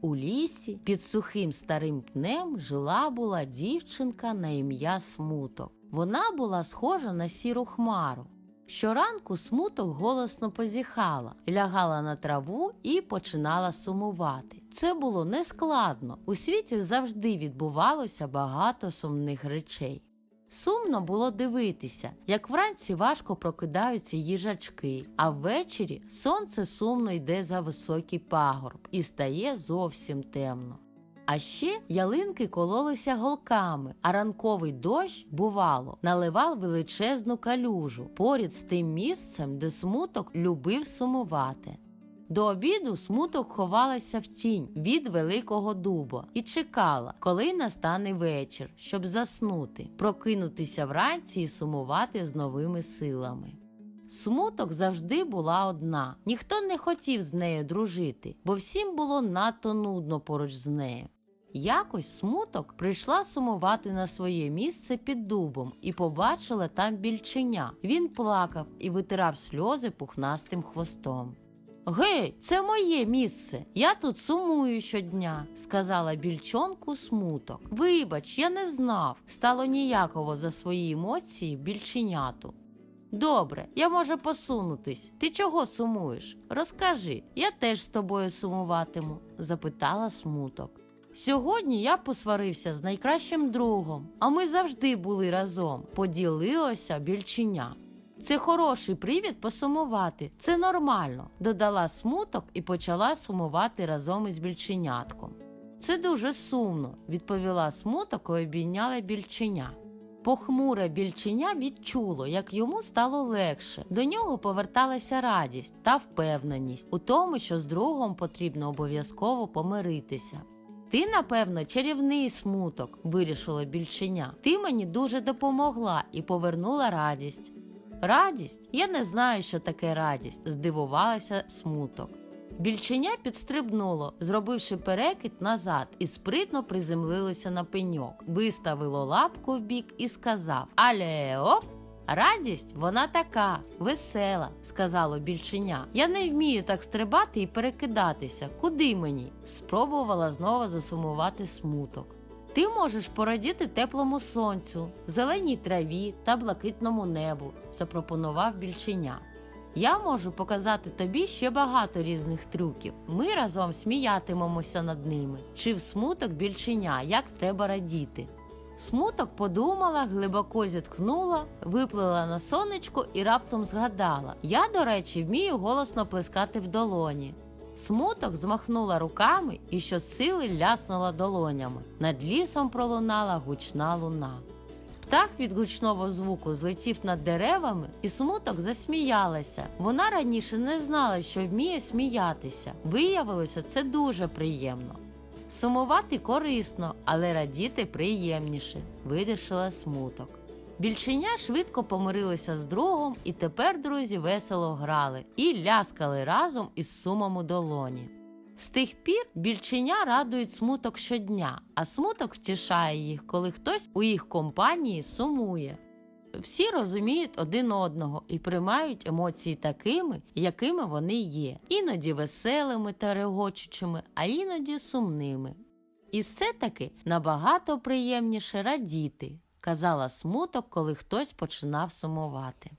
У лісі під сухим старим пнем жила була дівчинка на ім'я Смуток. Вона була схожа на сіру хмару. Щоранку смуток голосно позіхала, лягала на траву і починала сумувати. Це було нескладно. У світі завжди відбувалося багато сумних речей. Сумно було дивитися, як вранці важко прокидаються їжачки, а ввечері сонце сумно йде за високий пагорб і стає зовсім темно. А ще ялинки кололися голками, а ранковий дощ, бувало, наливав величезну калюжу поряд з тим місцем, де смуток любив сумувати. До обіду смуток ховалася в тінь від великого дуба і чекала, коли настане вечір, щоб заснути, прокинутися вранці і сумувати з новими силами. Смуток завжди була одна. Ніхто не хотів з нею дружити, бо всім було надто нудно поруч з нею. Якось смуток прийшла сумувати на своє місце під дубом і побачила там більченя. Він плакав і витирав сльози пухнастим хвостом. Гей, це моє місце. Я тут сумую щодня, сказала більчонку смуток. Вибач, я не знав. Стало ніяково за свої емоції більченяту. Добре, я можу посунутись. Ти чого сумуєш? Розкажи, я теж з тобою сумуватиму, запитала смуток. Сьогодні я посварився з найкращим другом, а ми завжди були разом. Поділилося більченя. Це хороший привід посумувати. Це нормально, додала смуток і почала сумувати разом із більченятком. Це дуже сумно, відповіла смуток і обійняла більченя. Похмуре більченя відчуло, як йому стало легше. До нього поверталася радість та впевненість у тому, що з другом потрібно обов'язково помиритися. Ти, напевно, чарівний смуток, вирішило більченя. Ти мені дуже допомогла і повернула радість. Радість? Я не знаю, що таке радість, здивувалася смуток. Більченя підстрибнуло, зробивши перекид назад, і спритно приземлилося на пеньок, виставило лапку вбік і сказав Але! Радість вона така, весела, сказало більченя. Я не вмію так стрибати і перекидатися. Куди мені? Спробувала знову засумувати смуток. Ти можеш порадіти теплому сонцю, зеленій траві та блакитному небу, запропонував більченя. Я можу показати тобі ще багато різних трюків. Ми разом сміятимемося над ними. Чи в смуток більченя, як треба радіти. Смуток подумала, глибоко зітхнула, виплила на сонечко і раптом згадала: Я, до речі, вмію голосно плескати в долоні. Смуток змахнула руками і щосили ляснула долонями. Над лісом пролунала гучна луна. Птах від гучного звуку злетів над деревами, і смуток засміялася. Вона раніше не знала, що вміє сміятися. Виявилося, це дуже приємно. Сумувати корисно, але радіти приємніше, вирішила смуток. Більченя швидко помирилися з другом, і тепер друзі весело грали і ляскали разом із сумом у долоні. З тих пір більченя радують смуток щодня, а смуток втішає їх, коли хтось у їх компанії сумує. Всі розуміють один одного і приймають емоції такими, якими вони є, іноді веселими та регочучими, а іноді сумними. І все-таки набагато приємніше радіти, казала смуток, коли хтось починав сумувати.